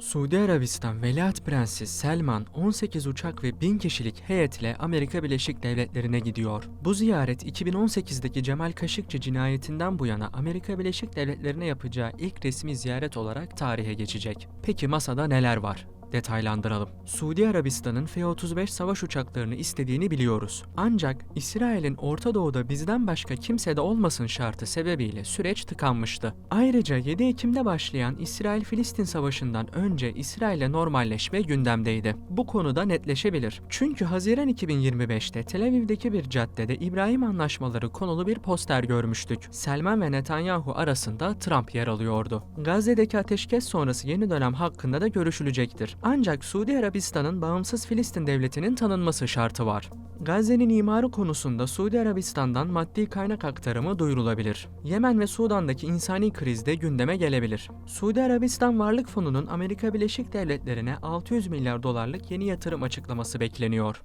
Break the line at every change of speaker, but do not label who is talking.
Suudi Arabistan Veliaht Prensi Selman 18 uçak ve 1000 kişilik heyetle Amerika Birleşik Devletleri'ne gidiyor. Bu ziyaret 2018'deki Cemal Kaşıkçı cinayetinden bu yana Amerika Birleşik Devletleri'ne yapacağı ilk resmi ziyaret olarak tarihe geçecek. Peki masada neler var? Detaylandıralım. Suudi Arabistan'ın F-35 savaş uçaklarını istediğini biliyoruz. Ancak İsrail'in Orta Doğu'da bizden başka kimsede olmasın şartı sebebiyle süreç tıkanmıştı. Ayrıca 7 Ekim'de başlayan İsrail-Filistin savaşından önce İsrail'le normalleşme gündemdeydi. Bu konuda netleşebilir. Çünkü Haziran 2025'te Tel Aviv'deki bir caddede İbrahim Anlaşmaları konulu bir poster görmüştük. Selman ve Netanyahu arasında Trump yer alıyordu. Gazze'deki ateşkes sonrası yeni dönem hakkında da görüşülecektir. Ancak Suudi Arabistan'ın bağımsız Filistin devletinin tanınması şartı var. Gazze'nin imarı konusunda Suudi Arabistan'dan maddi kaynak aktarımı duyurulabilir. Yemen ve Sudan'daki insani kriz de gündeme gelebilir. Suudi Arabistan Varlık Fonu'nun Amerika Birleşik Devletleri'ne 600 milyar dolarlık yeni yatırım açıklaması bekleniyor.